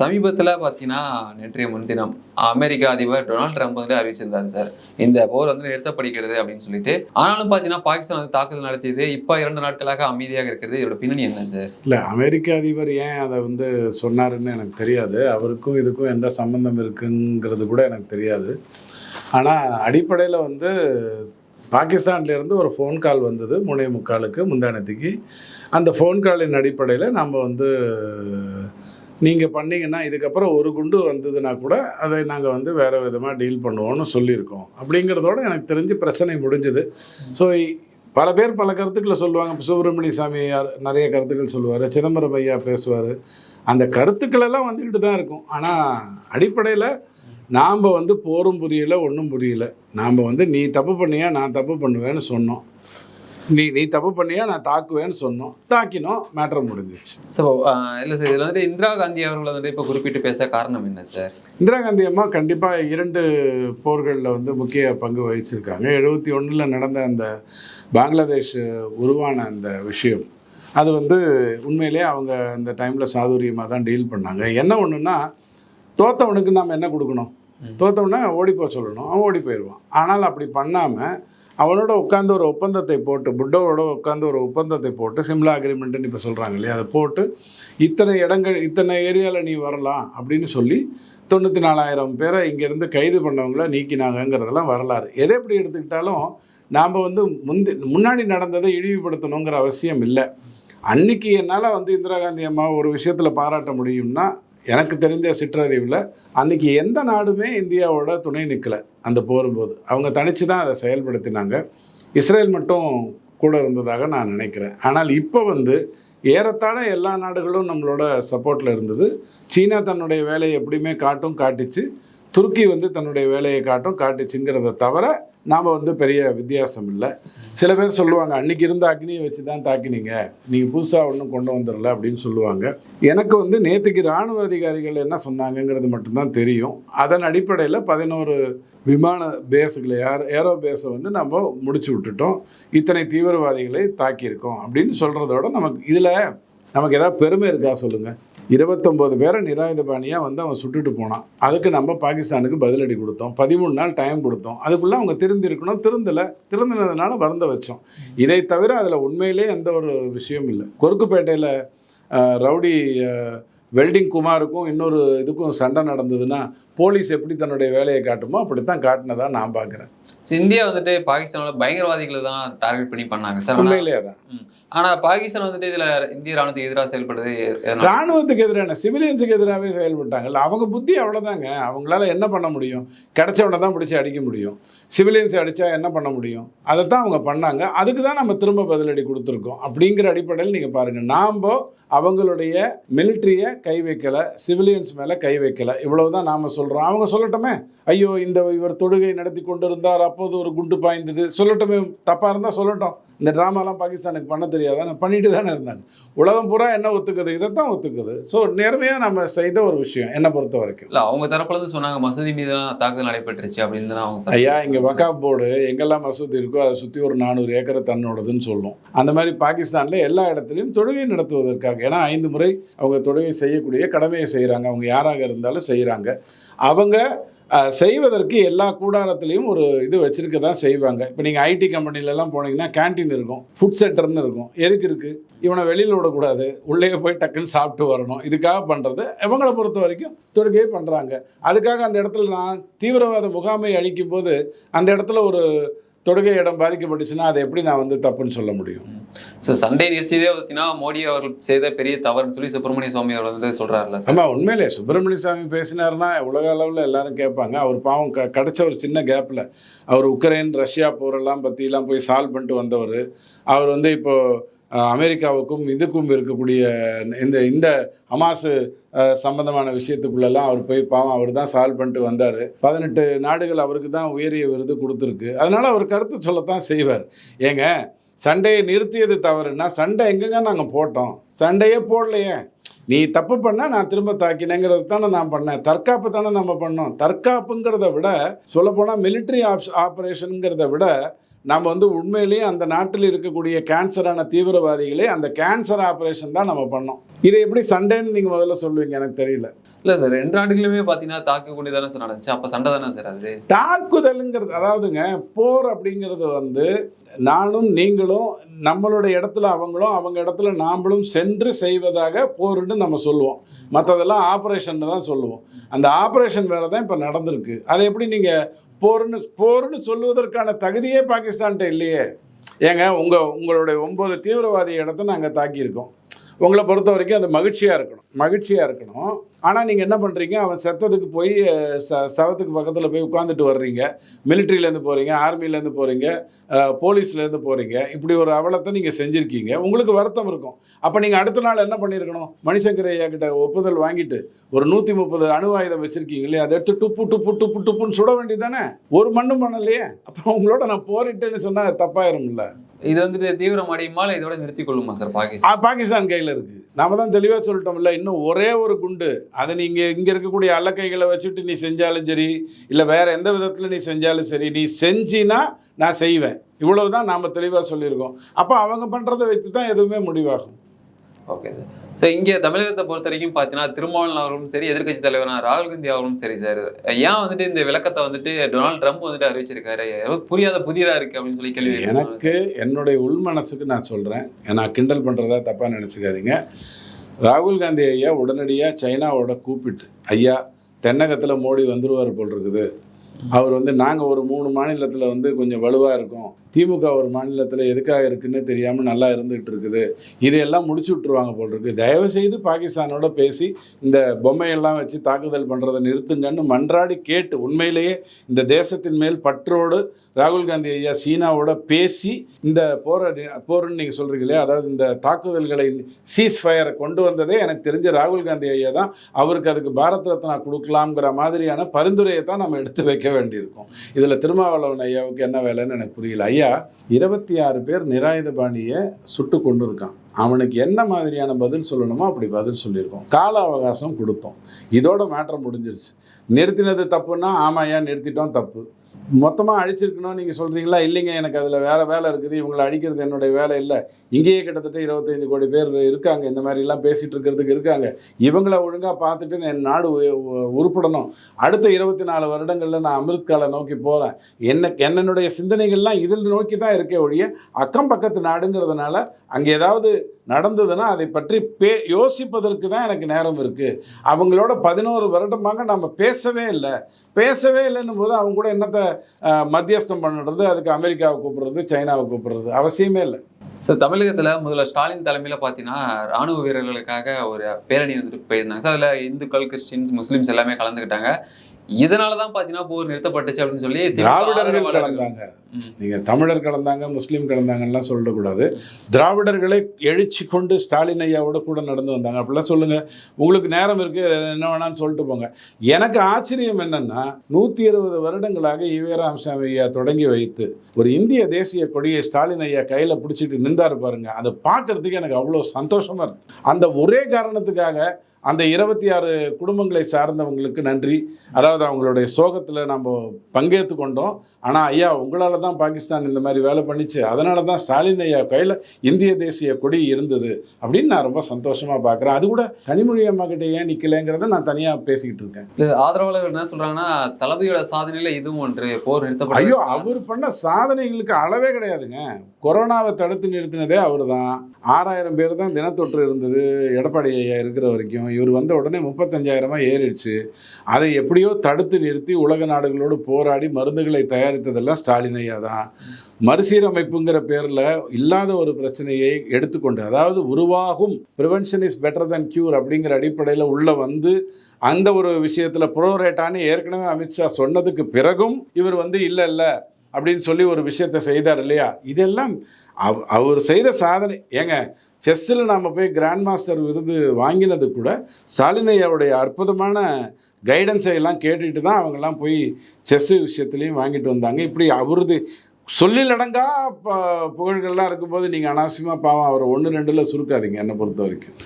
சமீபத்தில் பார்த்தீங்கன்னா நேற்றைய முன்தினம் அமெரிக்க அதிபர் டொனால்ட் ட்ரம்ப் வந்து அறிவிச்சிருந்தாரு சார். இந்த போர் வந்து நிறுத்தப்படுகிறது அப்படின்னு சொல்லிட்டு. ஆனாலும் பார்த்தீங்கன்னா பாகிஸ்தான் வந்து தாக்குதல் நடத்தியது. இப்போ இரண்டு நாட்களாக அமைதியாக இருக்கிறது. இதோட பின்னணி என்ன சார்? இல்லை அமெரிக்க அதிபர் ஏன் அதை வந்து சொன்னாருன்னு எனக்கு தெரியாது. அவருக்கும் இதுக்கும் எந்த சம்மந்தம் இருக்குங்கிறது கூட எனக்கு தெரியாது. ஆனால் அடிப்படையில் வந்து பாகிஸ்தான்லேருந்து ஒரு ஃபோன் கால் வந்தது முனை முக்காலுக்கு முந்தானத்துக்கு. அந்த ஃபோன் காலின் அடிப்படையில் நம்ம வந்து நீங்கள் பண்ணீங்கன்னா இதுக்கப்புறம் ஒரு குண்டு வந்ததுன்னா கூட அதை நாங்கள் வந்து வேறு விதமாக டீல் பண்ணுவோம்னு சொல்லியிருக்கோம். அப்படிங்கிறதோட எனக்கு தெரிஞ்சு பிரச்சனை முடிஞ்சுது. ஸோ பல பேர் பல கருத்துக்களை சொல்லுவாங்க. சுப்பிரமணிய சாமி யார் நிறைய கருத்துக்கள் சொல்லுவார். சிதம்பரம் ஐயா பேசுவார். அந்த கருத்துக்கள் எல்லாம் வந்துக்கிட்டு தான் இருக்கும். ஆனால் அடிப்படையில் நாம் வந்து போரும் புரியலை ஒன்றும் புரியல. நாம் வந்து நீ தப்பு பண்ணியா நான் தப்பு பண்ணுவேன்னு சொன்னோம். நீ நீ தப்பு பண்ணியா நான் தாக்குவேன்னு சொன்னோம். தாக்கினோம் மேட்ரு முடிஞ்சிச்சு. ஸோ இல்லை சார் இதில் வந்துட்டு இந்திரா காந்தி அவர்கள் வந்துட்டு இப்போ குறிப்பிட்டு பேச காரணம் என்ன சார் இந்திரா காந்தி அம்மா கண்டிப்பாக இரண்டு போர்களில் வந்து முக்கிய பங்கு வகிச்சிருக்காங்க. எழுபத்தி ஒன்றில் நடந்த அந்த பங்களாதேஷ் உருவான அந்த விஷயம் அது வந்து உண்மையிலே அவங்க அந்த டைமில் சாதுரியமாக தான் டீல் பண்ணாங்க. என்ன ஒன்றுன்னா தோத்தவனுக்கு நாம் என்ன கொடுக்கணும். தோத்தவனை ஓடி போக சொல்லணும். அவன் ஓடி போயிடுவான். ஆனால் அப்படி பண்ணாமல் அவனோட உட்காந்து ஒரு ஒப்பந்தத்தை போட்டு புட்டோவோட உட்காந்து ஒரு ஒப்பந்தத்தை போட்டு சிம்லா அக்ரிமெண்ட்டுன்னு இப்போ சொல்கிறாங்க இல்லையா? அதை போட்டு இத்தனை இடங்கள் இத்தனை ஏரியாவில் நீ வரலாம் அப்படின்னு சொல்லி தொண்ணூற்றி நாலாயிரம் பேரை இங்கேருந்து கைது பண்ணவங்கள நீக்கினாங்கங்கிறதெல்லாம் வரலாறு. எதை எப்படி எடுத்துக்கிட்டாலும் நாம் வந்து முந்தி முன்னாடி நடந்ததை இழிவுபடுத்தணுங்கிற அவசியம் இல்லை. அன்னைக்கு என்னால் வந்து இந்திரா காந்தி அம்மா ஒரு விஷயத்தில் பாராட்ட முடியும்னா எனக்கு தெரிஞ்ச சிற்றறிவில் அன்னைக்கு எந்த நாடுமே இந்தியாவோட துணை நிற்கலை அந்த போரும்போது. அவங்க தனித்து தான் அதை செயல்படுத்தினாங்க. இஸ்ரேல் மட்டும் கூட இருந்ததாக நான் நினைக்கிறேன். ஆனால் இப்போ வந்து ஏறத்தாழ எல்லா நாடுகளும் நம்மளோட சப்போர்ட்டில் இருந்தது. சீனா தன்னுடைய வேலையை எப்படியுமே காட்டும் காட்டுச்சு. துருக்கி வந்து தன்னுடைய வேலையை காட்டும் காட்டுச்சுங்கிறத தவிர நாம் வந்து பெரிய வித்தியாசம் இல்லை. சில பேர் சொல்லுவாங்க அன்றைக்கி இருந்த அக்னியை வச்சு தான் தாக்கினீங்க. நீங்கள் புதுசாக ஒன்றும் கொண்டு வந்துடல அப்படின்னு சொல்லுவாங்க. எனக்கு வந்து நேற்றுக்கு இராணுவ அதிகாரிகள் என்ன சொன்னாங்கங்கிறது மட்டும்தான் தெரியும். அதன் அடிப்படையில் பதினோரு விமான பேஸுகளை ஏர் ஏரோ பேஸை வந்து நம்ம முடிச்சு விட்டுட்டோம். இத்தனை தீவிரவாதிகளை தாக்கியிருக்கோம் அப்படின்னு சொல்கிறதோட நமக்கு இதில் நமக்கு ஏதாவது பெருமை இருக்கா சொல்லுங்கள் இருபத்தொம்போது பேரை நிராயுதபாணியாக வந்து அவன் சுட்டுட்டு போனான். அதுக்கு நம்ம பாகிஸ்தானுக்கு பதிலடி கொடுத்தோம். பதிமூணு நாள் டைம் கொடுத்தோம். அதுக்குள்ளே அவங்க திருந்திருக்கணும். திருந்தலை. திருந்தினதுனால வருந்த வச்சோம். இதை தவிர அதில் உண்மையிலே எந்த ஒரு விஷயம் இல்லை. கொருக்குப்பேட்டையில் ரவுடி வெல்டிங் குமாருக்கும் இன்னொரு இதுக்கும் சண்டை நடந்ததுன்னா போலீஸ் எப்படி தன்னுடைய வேலையை காட்டுமோ அப்படித்தான் காட்டினதா நான் பார்க்குறேன். இந்தியா வந்துட்டு பாகிஸ்தானோட பயங்கரவாதிகளை தான் டார்கெட் பண்ணி பண்ணாங்க. சார் ஆனா- உண்மையிலே ஆனால் ஆனா பாகிஸ்தான் வந்துட்டு இதுல இந்திய ராணுவத்துக்கு எதிராக செயல்படுது ராணுவத்துக்கு எதிரான சிவிலியன்ஸுக்கு எதிராகவே செயல்பட்டாங்கல்ல? அவங்க புத்தி அவ்வளோதாங்க அவங்களால என்ன பண்ண முடியும்? கிடைச்சவனை தான் பிடிச்சி அடிக்க முடியும். சிவிலியன்ஸ் அடித்தா என்ன பண்ண முடியும்? அதை தான் அவங்க பண்ணாங்க. அதுக்கு தான் நம்ம திரும்ப பதிலடி கொடுத்துருக்கோம். அப்படிங்கிற அடிப்படையில் நீங்கள் பாருங்கள் நாம் அவங்களுடைய மிலிட்ரியை கை வைக்கலை சிவிலியன்ஸ் மேலே கை வைக்கலை. இவ்வளவு தான் நாம் சொல்கிறோம் அவங்க சொல்லட்டுமே? ஐயோ இந்த இவர் தொடுகை நடத்தி கொண்டு இருந்தார் அப்போது ஒரு குண்டு பாய்ந்தது. சொல்லட்டுமே? தப்பாக இருந்தால் சொல்லட்டும். இந்த ட்ராமாலாம் பாகிஸ்தானுக்கு பண்ண தெரியாதானே பண்ணிட்டு தானே இருந்தாங்க உலகம் பூரா என்ன ஒத்துக்குது? இதைத்தான் ஒத்துக்குது. ஸோ நேர்மையாக நம்ம செய்த ஒரு விஷயம். என்னை பொறுத்த வரைக்கும். இல்ல அவங்க தரப்புல இருந்து சொன்னாங்க மசூதி மீது தாக்குதல் நடைபெற்றுச்சு அப்படின்னு தான் அவங்க ஐயா இங்கே வகாப் போர்டு எங்கெல்லாம் மசூதி இருக்கோ அதை சுற்றி ஒரு நானூறு ஏக்கரை தன்னோடதுன்னு சொல்லும். அந்த மாதிரி பாகிஸ்தானில் எல்லா இடத்துலையும் தொழுகை நடத்துவதற்காக ஏன்னா ஐந்து முறை அவங்க தொழுகை செய்யக்கூடிய கடமையை செய்கிறாங்க அவங்க யாராக இருந்தாலும் செய்கிறாங்க அவங்க செய்வதற்கு எல்லா கூடாரத்துலேயும் ஒரு இது வச்சுருக்க தான் செய்வாங்க. இப்போ நீங்கள் ஐடி கம்பெனிலலாம் போனீங்கன்னா கேண்டீன் இருக்கும் ஃபுட் சென்டர்னு இருக்கும். எதுக்கு இருக்குது இவனை வெளியில் விடக்கூடாது. உள்ளே போய் டக்குன்னு சாப்பிட்டு வரணும். இதுக்காக பண்ணுறது இவங்களை பொறுத்த வரைக்கும் தொழுகையே பண்ணுறாங்க அதுக்காக அந்த இடத்துல நான் தீவிரவாத முகாமை அழிக்கும் போது அந்த இடத்துல ஒரு தொடுகை இடம் பாதிக்கப்பட்டுச்சுன்னா அதை எப்படி நான் வந்து தப்புன்னு சொல்ல முடியும்? ஸோ சண்டை நிறுத்தியதே பார்த்தீங்கன்னா மோடி அவர்கள் செய்த பெரிய தவறுன்னு சொல்லி சுப்பிரமணிய சுவாமி அவர் வந்து சொல்றாருல்ல சார். ஆமாம் உண்மையிலே சுப்பிரமணிய சாமி பேசினாருன்னா உலக அளவில் எல்லாரும் கேட்பாங்க. அவர் பாவம் க கிடைச்ச ஒரு சின்ன கேப்பில் அவர் உக்ரைன் ரஷ்யா போரெல்லாம் பற்றிலாம் போய் சால்வ் பண்ணிட்டு வந்தவர். அவர் வந்து இப்போ அஹ், அமெரிக்காவுக்கும் இதுக்கும் இருக்கக்கூடிய இந்த இந்த ஹமாஸு சம்பந்தமான விஷயத்துக்குள்ளெல்லாம் அவர் போய் பாவம் அவர் தான் சால்வ் பண்ணிட்டு வந்தார். பதினெட்டு நாடுகள் அவருக்கு தான் உயரிய விருது கொடுத்துருக்கு. அதனால் அவர் கருத்து சொல்லத்தான் செய்வார். ஏங்க சண்டையை நிறுத்தியது தவறுன்னா சண்டை எங்கெங்க நாங்கள் போட்டோம்? சண்டையே போடலையே. நீ தப்பு பண்ண நான் திரும்ப தாக்கினேங்கிறது தானே நான் பண்ணேன். தற்காப்பு தானே நம்ம பண்ணோம். தற்காப்புங்கிறத விட சொல்லப்போனால் மிலிட்ரி ஆப்ஸ் ஆப்ரேஷனுங்கிறத விட நம்ம வந்து உண்மையிலேயே அந்த நாட்டில் இருக்கக்கூடிய கேன்சரான தீவிரவாதிகளை அந்த கேன்சர் ஆப்ரேஷன் தான் நம்ம பண்ணோம். இதை எப்படி சண்டேன்னு நீங்கள் முதல்ல சொல்லுவீங்க எனக்கு தெரியல. இல்ல சார் ரெண்டு நாடுகளுமே பாத்தீங்கன்னா தாக்கக்கூடிய தானே சார் நடந்துச்சு. அப்ப சண்டை தானே சார் அது? தாக்குதலுங்கிறது அதாவதுங்க போர் அப்படிங்கிறது வந்து நானும் நீங்களும் நம்மளுடைய இடத்துல அவங்களும் அவங்க இடத்துல நாம்களும் சென்று செய்வதாக போர்னு நம்ம சொல்லுவோம். மற்றதெல்லாம் ஆப்ரேஷன் தான் சொல்லுவோம். அந்த ஆப்ரேஷன் வேலை தான் இப்போ நடந்திருக்கு. அதை எப்படி நீங்கள் போர்னு போர்னு சொல்லுவதற்கான தகுதியே பாகிஸ்தான்கிட்ட இல்லையே. ஏங்க உங்கள் உங்களுடைய ஒம்பது தீவிரவாதி இடத்த நாங்கள் தாக்கியிருக்கோம். உங்களை பொறுத்த வரைக்கும் அது மகிழ்ச்சியாக இருக்கணும். மகிழ்ச்சியாக இருக்கணும். ஆனால் நீங்கள் என்ன பண்ணுறீங்க அவன் செத்ததுக்கு போய் ச சவத்துக்கு பக்கத்தில் போய் உட்காந்துட்டு வர்றீங்க. மிலிட்ரியிலேருந்து போகிறீங்க ஆர்மிலேருந்து போகிறீங்க போலீஸ்லேருந்து போகிறீங்க இப்படி ஒரு அவலத்தை நீங்கள் செஞ்சுருக்கீங்க. உங்களுக்கு வருத்தம் இருக்கும். அப்போ நீங்கள் அடுத்த நாள் என்ன பண்ணியிருக்கணும்? மணிசங்கர் ஐயா கிட்ட ஒப்புதல் வாங்கிட்டு ஒரு நூற்றி முப்பது அணு ஆயுதம் இல்லையா? அதை எடுத்து டுப்பு டுப்பு டுப்பு டுப்புன்னு சுட வேண்டியதானே ஒரு மண்ணும் பண்ணலையே. அப்போ உங்களோட நான் போரிட்டேன்னு சொன்னால் தப்பாயிரும்ல. இது வந்துட்டு தீவிரம் அடையுமா இல்ல இதோட நிறுத்திக் கொள்ளுமா சார் பாகிஸ்தான்? பாகிஸ்தான் கையில் இருக்குது நாம தான் தெளிவாக சொல்லிட்டோம்ல இன்னும் ஒரே ஒரு குண்டு. அதை நீங்கள் இங்கே இருக்கக்கூடிய அல்லக்கைகளை வச்சுட்டு நீ செஞ்சாலும் சரி இல்லை வேற எந்த விதத்தில் நீ செஞ்சாலும் சரி நீ செஞ்சினா நான் செய்வேன். இவ்வளவு தான் நாம் தெளிவாக சொல்லியிருக்கோம். அப்போ அவங்க பண்ணுறதை வைத்து தான் எதுவுமே முடிவாகும். Okay sir. ஸோ இங்கே தமிழகத்தை பொறுத்த வரைக்கும் பார்த்தீங்கன்னா திருமாவளவன் அவர்களும் சரி எதிர்க்கட்சி தலைவரான ராகுல் காந்தி அவர்களும் சரி சார் ஏன் வந்துட்டு இந்த விளக்கத்தை வந்துட்டு டொனால்டு ட்ரம்ப் வந்துட்டு அறிவிச்சிருக்காரு? புரியாத புதிராக இருக்கு அப்படின்னு சொல்லி கேள்வி எனக்கு என்னுடைய உள் மனசுக்கு நான் சொல்கிறேன் நான் கிண்டல் பண்ணுறதா தப்பாக நினச்சிக்காதீங்க. ராகுல் காந்தி ஐயா உடனடியாக சைனாவோட கூப்பிட்டு ஐயா தென்னகத்தில் மோடி வந்துருவார் போல் இருக்குது. அவர் வந்து நாங்கள் ஒரு மூணு மாநிலத்தில் வந்து கொஞ்சம் வலுவாக இருக்கோம். திமுக ஒரு மாநிலத்தில் எதுக்காக இருக்குன்னு தெரியாமல் நல்லா இருந்துகிட்டு இருக்குது. இதையெல்லாம் முடிச்சு விட்ருவாங்க போல் இருக்கு. தயவு செய்து பாகிஸ்தானோட பேசி இந்த பொம்மையெல்லாம் வச்சு தாக்குதல் பண்ணுறதை நிறுத்துங்கன்னு மன்றாடி கேட்டு உண்மையிலேயே இந்த தேசத்தின் மேல் பற்றோடு ராகுல் காந்தி ஐயா சீனாவோட பேசி இந்த போரை போர்னு நீங்கள் சொல்கிறீங்களே அதாவது இந்த தாக்குதல்களை சீஸ் ஃபயரை கொண்டு வந்ததே எனக்கு தெரிஞ்ச ராகுல் காந்தி ஐயா தான். அவருக்கு அதுக்கு பாரத் ரத்னா கொடுக்கலாம்ங்கிற மாதிரியான பரிந்துரையை தான் நம்ம எடுத்து வைக்க வேண்டியிருக்கும். இதில் திருமாவளவன் ஐயாவுக்கு என்ன வேலைன்னு எனக்கு புரியல. ஐயா இருபத்தி ஆறு பேர் நிராயுதபாணியை சுட்டு கொண்டு இருக்கான். அவனுக்கு என்ன மாதிரியான பதில் சொல்லணுமோ அப்படி பதில் சொல்லியிருக்கோம். கால அவகாசம் கொடுத்தோம். இதோட மேட்ரு முடிஞ்சிருச்சு. நிறுத்தினது தப்புன்னா ஆமாய்யா நிறுத்திட்டோம் தப்பு. மொத்தமாக அழிச்சிருக்கணும் நீங்கள் சொல்கிறீங்களா இல்லைங்க எனக்கு அதில் வேறு வேலை இருக்குது. இவங்களை அழிக்கிறது என்னுடைய வேலை இல்லை. இங்கேயே கிட்டத்தட்ட இருபத்தைந்து கோடி பேர் இருக்காங்க. இந்த மாதிரிலாம் பேசிகிட்டு இருக்கிறதுக்கு இருக்காங்க. இவங்கள ஒழுங்காக பார்த்துட்டு என் நாடு உ- உருப்படணும். அடுத்த இருபத்தி நாலு வருடங்களில் நான் அமிர்த்காலை நோக்கி போகிறேன் என்ன என்னுடைய சிந்தனைகள்லாம் இதில் நோக்கி தான் இருக்கே ஒழிய அக்கம் பக்கத்து நாடுங்கிறதுனால அங்கே ஏதாவது நடந்ததுன்னா அதை பற்றி பே யோசிப்பதற்கு தான் எனக்கு நேரம் இருக்குது அவங்களோட பதினோரு வருடமாக நம்ம பேசவே இல்லை. பேசவே இல்லைன்னும் போது அவங்க கூட என்னத்தை மத்தியஸ்தம் பண்ணுறது அதுக்கு அமெரிக்காவை கூப்பிடுறது சைனாவை கூப்பிடுறது அவசியமே இல்லை. சார் தமிழகத்துல முதல்ல ஸ்டாலின் தலைமையில பாத்தீங்கன்னா ராணுவ வீரர்களுக்காக ஒரு பேரணி வந்துட்டு போயிருந்தாங்க. சார் அதுல இந்துக்கள் கிறிஸ்டின்ஸ் முஸ்லீம்ஸ் எல்லாமே கலந்துக்கிட்டாங்க. இதனாலதான் பாத்தீங்கன்னா போர் நிறுத்தப்பட்டுச்சு அப்படின்னு சொல்லி திராவிடர்கள். கலந்தாங்க. நீங்கள் தமிழர் கலந்தாங்க முஸ்லீம் கலந்தாங்கலாம் சொல்லக்கூடாது. திராவிடர்களை எழுச்சி கொண்டு ஸ்டாலின் ஐயாவோட கூட நடந்து வந்தாங்க. அப்படிலாம் சொல்லுங்கள் உங்களுக்கு நேரம் இருக்குது என்ன வேணாம்னு சொல்லிட்டு போங்க. எனக்கு ஆச்சரியம் என்னென்னா நூற்றி இருபது வருடங்களாக ஈவே ராமசாமி ஐயா தொடங்கி வைத்து ஒரு இந்திய தேசிய கொடியை ஸ்டாலின் ஐயா கையில் பிடிச்சிட்டு நின்றாரு பாருங்க. அதை பார்க்கறதுக்கு எனக்கு அவ்வளோ சந்தோஷமாக இருக்கு. அந்த ஒரே காரணத்துக்காக அந்த இருபத்தி ஆறு குடும்பங்களை சார்ந்தவங்களுக்கு நன்றி. அதாவது அவங்களுடைய சோகத்தில் நம்ம பங்கேற்று கொண்டோம். ஆனால் ஐயா உங்களால் தான் பாகிஸ்தான் இந்த மாதிரி வேலை பண்ணிச்சு. அதனால தான் ஸ்டாலின் ஐயா கையில் இந்திய தேசிய கொடி இருந்தது அப்படின்னு நான் ரொம்ப சந்தோஷமாக பார்க்குறேன் அது கூட கனிமொழி அம்மா கிட்ட ஏன் நிற்கலைங்கிறத நான் தனியாக பேசிக்கிட்டு இருக்கேன். இல்ல, ஆதரவாளர்கள் என்ன சொல்றாங்கன்னா தளபதியோட சாதனையில இதுவும் ஒன்று போர் நிறுத்தப்பட்டு ஐயோ அவர் பண்ண சாதனைகளுக்கு அளவே கிடையாதுங்க. கொரோனாவை தடுத்து நிறுத்தினதே அவர் தான் ஆறாயிரம் பேர் தான் தினத்தொற்று இருந்தது. எடப்பாடி ஐயா இருக்கிற வரைக்கும். இவர் வந்த உடனே முப்பத்தஞ்சாயிரமாக ஏறிடுச்சு. அதை எப்படியோ தடுத்து நிறுத்தி உலக நாடுகளோடு போராடி மருந்துகளை தயாரித்ததெல்லாம் ஸ்டாலின் ஐயா தான். மறுசீரமைப்புங்கிற பேரில் இல்லாத ஒரு பிரச்சனையை எடுத்துக்கொண்டு அதாவது உருவாகும் prevention is better than cure அப்படிங்கிற அடிப்படையில் உள்ள வந்து அந்த ஒரு விஷயத்தில் ப்ரோரேட்டான்னு ஏற்கனவே அமித்ஷா சொன்னதுக்கு பிறகும் இவர் வந்து இல்லை இல்லை அப்படின்னு சொல்லி ஒரு விஷயத்தை செய்தார் இல்லையா? இதெல்லாம் அவ் அவர் செய்த சாதனை. ஏங்க செஸ்ஸில் நாம் போய் கிராண்ட் மாஸ்டர் விருது வாங்கினது கூட ஸ்டாலினையாவுடைய அற்புதமான கைடன்ஸை எல்லாம் கேட்டுட்டு தான் அவங்கெல்லாம் போய் செஸ் விஷயத்துலையும் வாங்கிட்டு வந்தாங்க. இப்படி அவரது சொல்லிலடங்கா ப புகழ்கள்லாம் இருக்கும்போது நீங்கள் அனாவசியமாக பாவம் அவரை ஒன்று ரெண்டில் சுருக்காதீங்க என்னை பொறுத்த வரைக்கும்.